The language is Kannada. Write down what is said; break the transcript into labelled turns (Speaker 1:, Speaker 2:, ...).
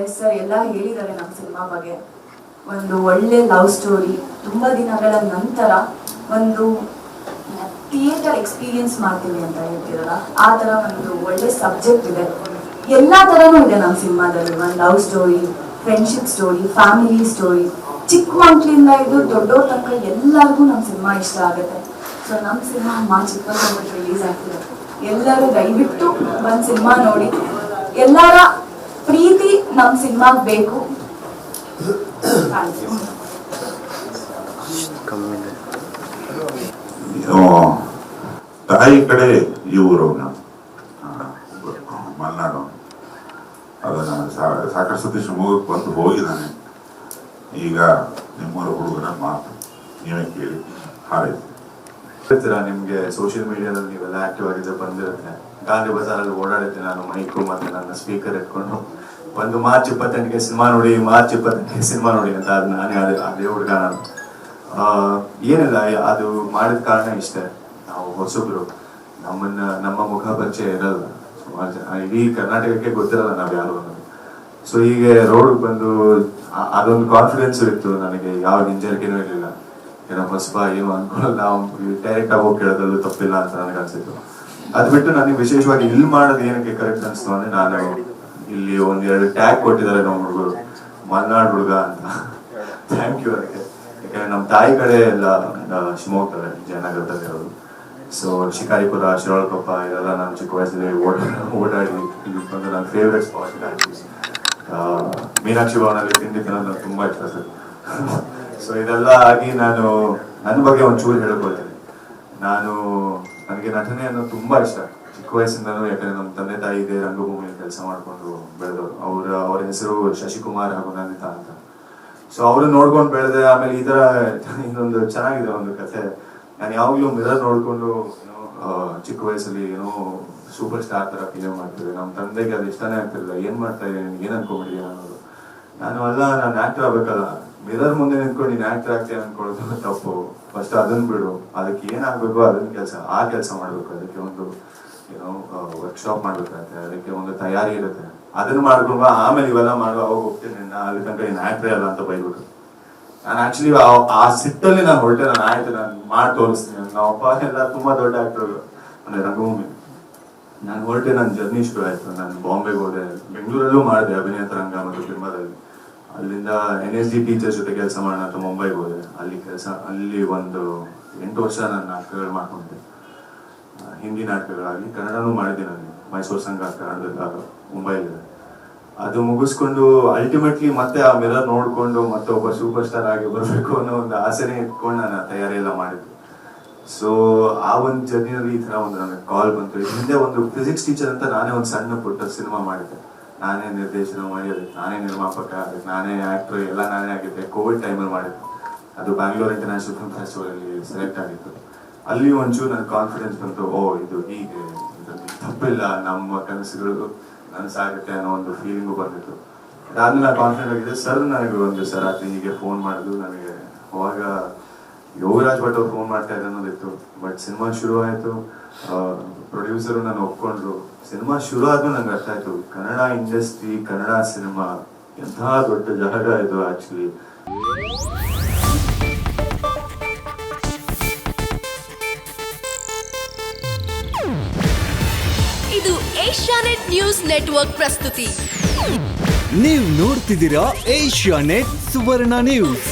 Speaker 1: ಎಸ್ ಸರ್ ಎಲ್ಲ ಹೇಳಿದ್ದಾರೆ ನಮ್ಮ ಸಿನಿಮಾ ಬಗ್ಗೆ. ಒಂದು ಒಳ್ಳೆ ಲವ್ ಸ್ಟೋರಿ ತುಂಬ ದಿನಗಳ ನಂತರ ಒಂದು ಥಿಯೇಟರ್ ಎಕ್ಸ್ಪೀರಿಯನ್ಸ್ ಮಾಡ್ತೀನಿ ಅಂತ ಹೇಳ್ತಿರಲ್ಲ, ಆ ಥರ ಒಂದು ಒಳ್ಳೆ ಸಬ್ಜೆಕ್ಟ್ ಇದೆ. ಎಲ್ಲ ಥರನೂ ಇದೆ ನಮ್ಮ ಸಿನಿಮಾದಲ್ಲಿ ಒಂದು love story friendship story family story ಚಿಕ್ಕ ಮಕ್ಕಳಿಂದ ಇದು ದೊಡ್ಡವ್ರ ತನಕ ಎಲ್ಲರಿಗೂ ನಮ್ಮ ಸಿನಿಮಾ ಇಷ್ಟ ಆಗುತ್ತೆ. ಸೊ ನಮ್ಮ ಸಿನಿಮಾ ಮಾರ್ಚ್ ಇಪ್ಪತ್ತೊಂಬತ್ತು ರಿಲೀಸ್ ಆಗ್ತಿದೆ. ಎಲ್ಲರೂ ದಯವಿಟ್ಟು ಒಂದು ಸಿನಿಮಾ ನೋಡಿ. ಎಲ್ಲರ ಪ್ರೀತಿ ನಮ್ಮ ಸಿನಿಮಾಗ್ ಬೇಕು.
Speaker 2: ತಾಯಿ ಕಡೆ ಇವರು ಮಲ್ನಾಡು. ಅದನ್ನ ಸಾಕಷ್ಟು ಸತಿ ಶಿವಮೊಗ್ಗಕ್ಕೆ ಬಂದು ಹೋಗಿದ್ದಾನೆ. ಈಗ ನಿಮ್ಮೂರ ಹುಡುಗರ ಮಾತು ನೀವೇ ಕೇಳಿ. ಹಾರೈಸಿ.
Speaker 3: ಹೇಳ್ತೀರಾ ನಿಮ್ಗೆ ಸೋಷಿಯಲ್ ಮೀಡಿಯಾದಲ್ಲಿ ನೀವೆಲ್ಲ ಆಕ್ಟಿವ್ ಆಗಿದ್ರೆ ಬಂದಿರುತ್ತೆ. ಗಾಂಧಿ ಬಜಾರಲ್ಲಿ ಓಡಾಡಿದ್ದೆ ನಾನು, ಮೈಕು ಮತ್ತೆ ನನ್ನ ಸ್ಪೀಕರ್ ಇಟ್ಕೊಂಡು. ಒಂದು ಮಾರ್ಚ್ ಇಪ್ಪತ್ತೆಂಟಿಗೆ ಸಿನಿಮಾ ನೋಡಿ, ಮಾರ್ಚ್ ಇಪ್ಪತ್ತೆಂಟಿಗೆ ಸಿನಿಮಾ ನೋಡಿ ಅಂತ ಅದು ನಾನೇ ಅದೇ ಅದೇ ಹುಡುಗ ನಾನು. ಏನಿಲ್ಲ, ಅದು ಮಾಡಿದ ಕಾರಣ ಇಷ್ಟೇ. ನಾವು ಹೊಸಬ್ರು. ನಮ್ಮನ್ನ, ನಮ್ಮ ಮುಖ ಪರಿಚಯ ಇರಲ್ಲ. ಸುಮಾರು ಜನ ಇಡೀ ಕರ್ನಾಟಕಕ್ಕೆ ಗೊತ್ತಿರಲ್ಲ ನಾವು ಯಾರು ಅನ್ನೋದು. ಸೊ ಹೀಗೆ ರೋಡ್ ಬಂದು ಅದೊಂದು ಕಾನ್ಫಿಡೆನ್ಸ್ ಇತ್ತು ನನಗೆ. ಯಾವ ಹಿಂಜರಿಕೆನೂ ಇರಲಿಲ್ಲ. ಏನೋ ಹೊಸಬ ಏನು ಅನ್ಕೊಳ್ಳಲ್ಲ ನಾವು ಡೈರೆಕ್ಟ್ ಆಗಿ ಹೋಗಿ ಕೇಳೋದಲ್ಲೂ ತಪ್ಪಿಲ್ಲ ಅಂತ ನನಗೆ ಅನ್ಸಿತ್ತು. ಅದ್ ಬಿಟ್ಟು ನನಗೆ ವಿಶೇಷವಾಗಿ ಇಲ್ಲಿ ಮಾಡೋದು ಏನಕ್ಕೆ ಕರೆಕ್ಟ್ ಅನಿಸ್ತು ಅಂದ್ರೆ ನಾನು ಇಲ್ಲಿ ಒಂದ್ ಎರಡು ಟ್ಯಾಗ್ ಕೊಟ್ಟಿದ್ದಾರೆ ನಮ್ಮ ಹುಡುಗರು, ಮಲ್ನಾಡ್ ಹುಡುಗ ಅಂತ. ಥ್ಯಾಂಕ್ ಯು ಅದಕ್ಕೆ. ಯಾಕಂದ್ರೆ ನಮ್ಮ ತಾಯಿ ಕಡೆ ಎಲ್ಲ ಶಿವಮೊಗ್ಗ ಶಿವಮೊಗ್ಗದಲ್ಲೇ ಜಯನಗರದಲ್ಲಿ ಇರೋದು. ಸೊ ಶಿಕಾರಿಪುರ, ಶಿರೋಳಕೊಪ್ಪ ಇದೆಲ್ಲ ನಾನು ಚಿಕ್ಕ ವಯಸ್ಸಲ್ಲಿ ಓಡ, ಓಡಾಡಿ ಬಂದು ನನ್ನ ಫೇವ್ರೆಟ್ ಸ್ಪಾಟ್ ಮೀನಾಕ್ಷಿ ಭವನಲ್ಲಿ ತಿಂಡಿ ತಿನ್ನೋದು ನಂಗೆ ತುಂಬಾ ಇಷ್ಟ ಸರ್. ಸೊ ಇದೆಲ್ಲ ಆಗಿ ನಾನು ನನ್ನ ಬಗ್ಗೆ ಒಂಚೂರು ಹೇಳ್ಕೊಳ್ತೀನಿ. ನಾನು ನನಗೆ ನಟನೆ ಅನ್ನೋದು ತುಂಬಾ ಇಷ್ಟ. ಚಿಕ್ಕ ವಯಸ್ಸಿಂದನೂ ಯಾಕಂದ್ರೆ ನಮ್ಮ ತಂದೆ ತಾಯಿ ಇದೆ ರಂಗಭೂಮಿಯಲ್ಲಿ ಕೆಲಸ ಮಾಡಿಕೊಂಡು ಬೆಳೆದವರು. ಅವರ ಅವರ ಹೆಸರು ಶಶಿಕುಮಾರ್ ಹಾಗೂ ನಂದಿತಾ ಅಂತ. ಸೊ ಅವರು ನೋಡ್ಕೊಂಡು ಬೆಳೆದೆ, ಆಮೇಲೆ ಈ ತರ ಇನ್ನೊಂದು ಚೆನ್ನಾಗಿದೆ ಒಂದು ಕಥೆ. ನಾನು ಯಾವಾಗಲೂ ಮಿರರ್ ನೋಡ್ಕೊಂಡು, ಏನೋ ಚಿಕ್ಕ ವಯಸ್ಸಲ್ಲಿ ಏನೋ ಸೂಪರ್ ಸ್ಟಾರ್ ತರ ಫಿಲಿಮ್ ಮಾಡ್ತಿದ್ದೆ. ನಮ್ಮ ತಂದೆಗೆ ಅದು ಇಷ್ಟನೇ ಆಗ್ತಿರಲಿಲ್ಲ. ಏನ್ ಮಾಡ್ತಾ ಇದ್ದೀನಿ ಏನ್ ಅನ್ಕೊಂಡ್ಬಿಟ್ಟಿದ್ದೀನಿ ಅನ್ನೋದು. ನಾನು ಅಲ್ಲ, ನಾನು ಆಕ್ಟರ್ ಆಗ್ಬೇಕಲ್ಲ. ಮಿರರ್ ಮುಂದೆ ನಿಂತ್ಕೊಂಡು ನೀನ್ ಆಕ್ಟರ್ ಆಗ್ತೀಯ ಅನ್ಕೊಳ್ಳೋದು ತಪ್ಪು. ಫಸ್ಟ್ ಅದನ್ನ ಬಿಡು. ಅದಕ್ಕೆ ಏನಾಗ್ಬೇಕು ಅದನ್ನ ಕೆಲಸ, ಆ ಕೆಲಸ ಮಾಡ್ಬೇಕು. ಅದಕ್ಕೆ ಒಂದು ಏನೋ ವರ್ಕ್ಶಾಪ್ ಮಾಡ್ಬೇಕಾಗತ್ತೆ. ಅದಕ್ಕೆ ಒಂದು ತಯಾರಿ ಇರುತ್ತೆ. ಅದನ್ನ ಮಾಡ್ಕೊಂಡು ಆಮೇಲೆ ಇವೆಲ್ಲ ಮಾಡುವ ಅವಾಗ ಹೋಗ್ತೀನಿ. ಅಲ್ಲಿ ತನಕ ನೀನ್ ಆಕ್ಟ್ರೇ ಅಲ್ಲ ಅಂತ ಬೈಬಿಟ್ಟು ನಾನು ಆಕ್ಚುಲಿ ಆ ಸಿಟ್ಟಲ್ಲಿ ನಾನು ಹೊರಟೆ. ನಾನು ಆಯ್ತು. ನಾನು ಮಾಡಿ ತೋರಿಸ್ತೀನಿ. ನಮ್ಮ ಅಪ್ಪ ಎಲ್ಲ ತುಂಬಾ ದೊಡ್ಡ ಆಕ್ಟರ್ ಅಂದ್ರೆ ರಂಗಭೂಮಿ. ನಾನು ಹೊರಟೆ. ನನ್ನ ಜರ್ನಿ ಶುರು ಆಯ್ತು. ನಾನು ಬಾಂಬೆಗೆ ಹೋದೆ. ಬೆಂಗಳೂರಲ್ಲೂ ಮಾಡಿದೆ ಅಭಿನೇತ ರಂಗ ಮತ್ತು ಸಿನಿಮಾದಲ್ಲಿ. ಅಲ್ಲಿಂದ ಎನ್ ಎಸ್ ಡಿ ಟೀಚರ್ಸ್ ಜೊತೆ ಕೆಲಸ ಮಾಡೋಣ ಅಂತ ಮುಂಬೈಗೆ ಹೋದೆ. ಅಲ್ಲಿ ಕೆಲಸ, ಅಲ್ಲಿ ಒಂದು ಎಂಟು ವರ್ಷ ನಾನು ನಾಟಕಗಳು ಮಾಡ್ಕೊಂಡೆ ಹಿಂದಿ ನಾಟಕಗಳಾಗಿ ಕನ್ನಡನೂ ಮಾಡಿದ್ದೆ ನಾನು. ಮೈಸೂರು ಸಂಘ ಕನ್ನಡದಲ್ಲಿ ಮುಂಬೈಲಿದೆ ಅದು ಮುಗಿಸ್ಕೊಂಡು ಅಲ್ಟಿಮೇಟ್ಲಿ ಮತ್ತೆ ಆ ಮಿರರ್ ನೋಡಿಕೊಂಡು ಮತ್ತೆ ಒಬ್ಬ ಸೂಪರ್ ಸ್ಟಾರ್ ಆಗಿ ಬರಬೇಕು ಅನ್ನೋ ಒಂದು ಆಸೆನೇ ಇಟ್ಕೊಂಡು ನಾನು ತಯಾರಿ ಎಲ್ಲ ಮಾಡಿದ್ದು. ಸೊ ಆ ಒಂದು ಜರ್ನಿಯಲ್ಲಿ ಈ ಥರ ಒಂದು ನನಗೆ ಕಾಲ್ ಬಂತು. ಹಿಂದೆ ಒಂದು ಫಿಸಿಕ್ಸ್ ಟೀಚರ್ ಅಂತ ನಾನೇ ಒಂದು ಸಣ್ಣ ಪುಟ್ಟ ಸಿನಿಮಾ ಮಾಡಿದ್ದೆ. ನಾನೇ ನಿರ್ದೇಶನ ಮಾಡಿ ಅದಕ್ಕೆ ನಾನೇ ನಿರ್ಮಾಪಕ ಅದಕ್ಕೆ ನಾನೇ ಆಕ್ಟರ್ ಎಲ್ಲ ನಾನೇ ಆಗಿದ್ದೆ. ಕೋವಿಡ್ ಟೈಮಲ್ಲಿ ಮಾಡಿದ್ದು. ಅದು ಬ್ಯಾಂಗ್ಳೂರ್ ಇಂಟರ್ನ್ಯಾಷನಲ್ ಫಿಲ್ಮ್ ಫೆಸ್ಟಿವಲ್ ಅಲ್ಲಿ ಸೆಲೆಕ್ಟ್ ಆಗಿತ್ತು. ಅಲ್ಲಿ ಒಂಚೂರು ನನ್ನ ಕಾನ್ಫಿಡೆನ್ಸ್ ಬಂತು, ಓ, ಇದು ಹೀಗೆ ತಪ್ಪಿಲ್ಲ, ನಮ್ಮ ಕನಸುಗಳು ನನಸಾಗುತ್ತೆ ಅನ್ನೋ ಒಂದು ಫೀಲಿಂಗು ಬಂದಿತ್ತು. ಅದಾದ್ಮೇಲೆ ಕಾನ್ಫಿಡೆಂಟ್ ಆಗಿದೆ. ಸರ್ ನನಗೆ ಒಂದು ಸರ್ ಅದು ಹೀಗೆ ಫೋನ್ ಮಾಡಿದ್ರು, ನನಗೆ ಅವಾಗ ಯೋಗರಾಜ್ ಭಟ್ ಅವ್ರು ಫೋನ್ ಮಾಡ್ತಾ ಇದ್ದ ಅನ್ನೋದಿತ್ತು ಬಟ್ ಸಿನಿಮಾ ಶುರು ಆಯ್ತು ಪ್ರೊಡ್ಯೂಸರು ನಾನು ಒಪ್ಕೊಂಡ್ರು. ಸಿನಿಮಾ ಶುರು ಆದ್ಮೇಲೆ ನಂಗೆ ಅರ್ಥ ಆಯ್ತು. ಕನ್ನಡ ಇಂಡಸ್ಟ್ರಿ ಕನ್ನಡ ಸಿನಿಮಾ ಎಂಥ ದೊಡ್ಡ ಜಾಗ ಇದು ಆಕ್ಚುಲಿ
Speaker 4: ಇದು ಏಷ್ಯಾನೆಟ್ ನ್ಯೂಸ್ ನೆಟ್ವರ್ಕ್ ಪ್ರಸ್ತುತಿ.
Speaker 5: ನೀವು ನೋಡ್ತಿದ್ದೀರಾ ಏಷ್ಯಾ ನೆಟ್ ಸುವರ್ಣ ನ್ಯೂಸ್